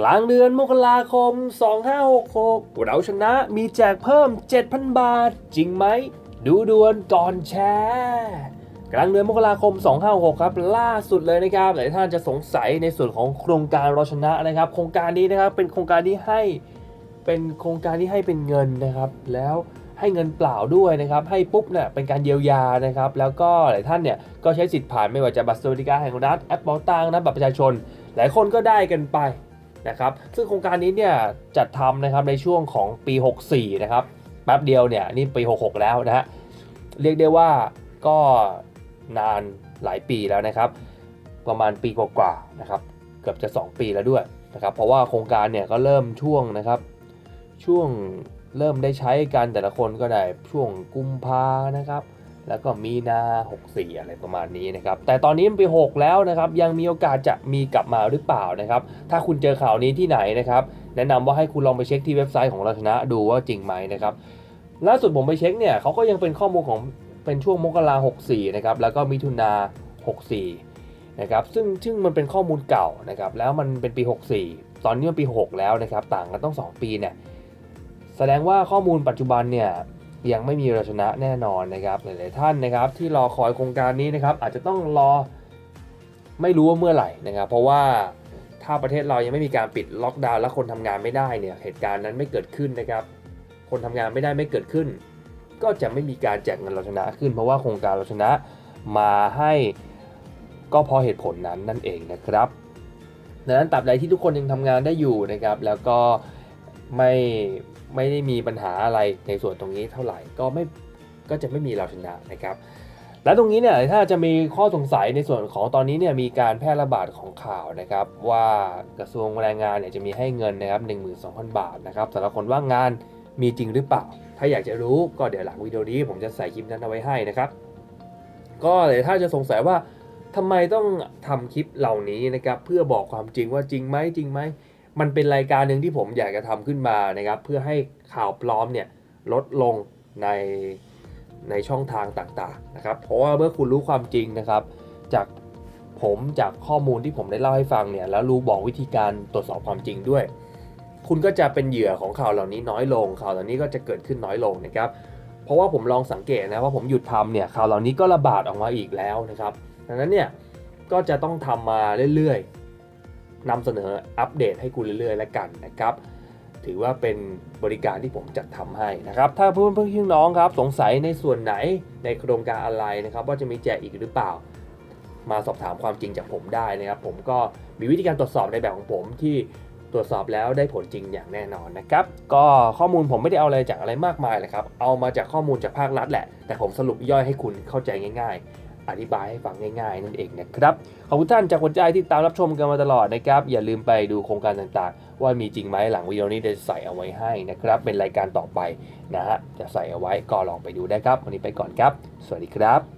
กลางเดือนมกราคม 2566 เราชนะมีแจกเพิ่ม 7,000 บาท จริงไหม ดูด่วนก่อนแชร์กลางเดือนมกราคม 2566ครับ ล่าสุดเลยนะครับ หลายท่านจะสงสัยในส่วนของโครงการเราชนะนะครับ โครงการนี้นะครับเป็นโครงการที่ให้เป็นโครงการที่ให้เป็นเงินนะครับ แล้วให้เงินเปล่าด้วยนะครับ ให้ปุ๊บเนี่ยเป็นการเยียวยานะครับ แล้วก็หลายท่านเนี่ยก็ใช้สิทธิ์ผ่านไม่ว่าจะบัตรสวัสดิการแห่งรัฐแอปเป๋าตังค์นะบัตรประชาชน หลายคนก็ได้กันไป นะครับซึ่งโครงการนี้เนี่ยจัดทำนะครับในช่วงของปี 64 นะครับแป๊บเดียวเนี่ยนี่ปี 66 แล้วนะฮะเรียกได้ว่าก็นานหลายปีแล้วนะครับ ประมาณปีกว่าๆนะครับเกือบจะ 2 ปีแล้วด้วยนะครับเพราะว่าโครงการเนี่ยก็เริ่มช่วงนะครับช่วงเริ่มได้ใช้กันแต่ละคนก็ได้ช่วงกุมภานะครับ แล้วก็มีนา 64 อะไรประมาณนี้นะครับ แต่ตอนนี้มันปี 6 แล้วนะครับ ยังมีโอกาสจะมีกลับมาหรือเปล่านะครับ ถ้าคุณเจอข่าวนี้ที่ไหนนะครับ แนะนำว่าให้คุณลองไปเช็คที่เว็บไซต์ของเราชนะดูว่าจริงไหมนะครับ ล่าสุดผมไปเช็คเนี่ยเขาก็ยังเป็นข้อมูลของเป็นช่วงมกรา64 นะครับ แล้วก็มิถุนา 64 นะครับ ซึ่งซึ่งมันเป็นข้อมูลเก่านะครับ แล้วมันเป็นปี 64 ตอนนี้มันปี 6 แล้วนะครับ ต่างกันต้อง 2 ปีเนี่ย แสดงว่าข้อมูลปัจจุบันเนี่ย ยังไม่มีเราชนะแน่นอนนะครับหลายๆท่านนะครับที่รอคอยโครงการนี้นะครับอาจจะต้องรอไม่รู้ว่าเมื่อไหร่นะครับ เพราะว่าถ้าประเทศเรายังไม่มีการปิดล็อกดาวน์และคนทำงานไม่ได้เนี่ยเหตุการณ์นั้นไม่เกิดขึ้นนะครับ คนทำงานไม่ได้ไม่เกิดขึ้น ก็จะไม่มีการแจกเงินเราชนะขึ้น เพราะว่าโครงการเราชนะมาให้ก็เพราะเหตุผลนั้นนั่นเองนะครับดังนั้นตราบใดที่ทุกคนยังทำงานได้อยู่นะครับ แล้วก็ ไม่ไม่ได้มีปัญหาอะไรในส่วนตรงนี้เท่าไหร่ก็ไม่ก็จะไม่มีเราชนะนะครับ และตรงนี้เนี่ยถ้าจะมีข้อสงสัยในส่วนของตอนนี้เนี่ยมีการแพร่ระบาดของข่าวนะครับ ว่ากระทรวงแรงงานเนี่ยจะมีให้เงินนะครับ12,000 บาทนะครับสำหรับคนว่างงานมีจริงหรือเปล่า ถ้าอยากจะรู้ก็เดี๋ยวหลังวิดีโอนี้ผมจะใส่คลิปนั้นเอาไว้ให้นะครับ ก็เลยถ้าจะสงสัยว่าทำไมต้องทำคลิปเหล่านี้นะครับเพื่อบอกความจริงว่าจริงไหมจริงไหม มันเป็นรายการหนึ่งที่ผมอยากจะทำขึ้นมานะครับ เพื่อให้ข่าวปลอมเนี่ยลดลงในในช่องทางต่างๆนะครับ เพราะว่าเมื่อคุณรู้ความจริงนะครับ จากผมจากข้อมูลที่ผมได้เล่าให้ฟังเนี่ยแล้วรู้บอกวิธีการตรวจสอบความจริงด้วย คุณก็จะเป็นเหยื่อของข่าวเหล่านี้น้อยลง ข่าวเหล่านี้ก็จะเกิดขึ้นน้อยลงนะครับ เพราะว่าผมลองสังเกตนะว่าผมหยุดทำเนี่ยข่าวเหล่านี้ก็ระบาดออกมาอีกแล้วนะครับดังนั้นเนี่ยก็จะต้องทำมาเรื่อยๆ นำเสนออัปเดตให้คุณเรื่อยๆ แล้วกันนะครับ ถือว่าเป็นบริการที่ผมจัดทำให้นะครับ ถ้าเพื่อนเพื่อนพี่น้องครับสงสัยในส่วนไหนในโครงการอะไรนะครับ ว่าจะมีแจกอีกหรือเปล่า มาสอบถามความจริงจากผมได้นะครับ ผมก็มีวิธีการตรวจสอบในแบบของผมที่ตรวจสอบแล้วได้ผลจริงอย่างแน่นอนนะครับ ก็ข้อมูลผมไม่ได้เอาอะไรจากอะไรมากมายเลยครับ เอามาจากข้อมูลจากภาครัฐแหละ แต่ผมสรุปย่อยให้คุณเข้าใจง่าย อธิบายให้ฟังง่ายๆนั่นเองนะครับ ขอบคุณท่านจากหัวใจที่ตามรับชมกันมาตลอดนะครับ อย่าลืมไปดูโครงการต่างๆ ว่ามีจริงไหมหลังวิดีโอนี้จะใส่เอาไว้ให้นะครับ เป็นรายการต่อไปนะฮะจะใส่เอาไว้ก็ลองไปดูได้ครับ วันนี้ไปก่อนครับ สวัสดีครับ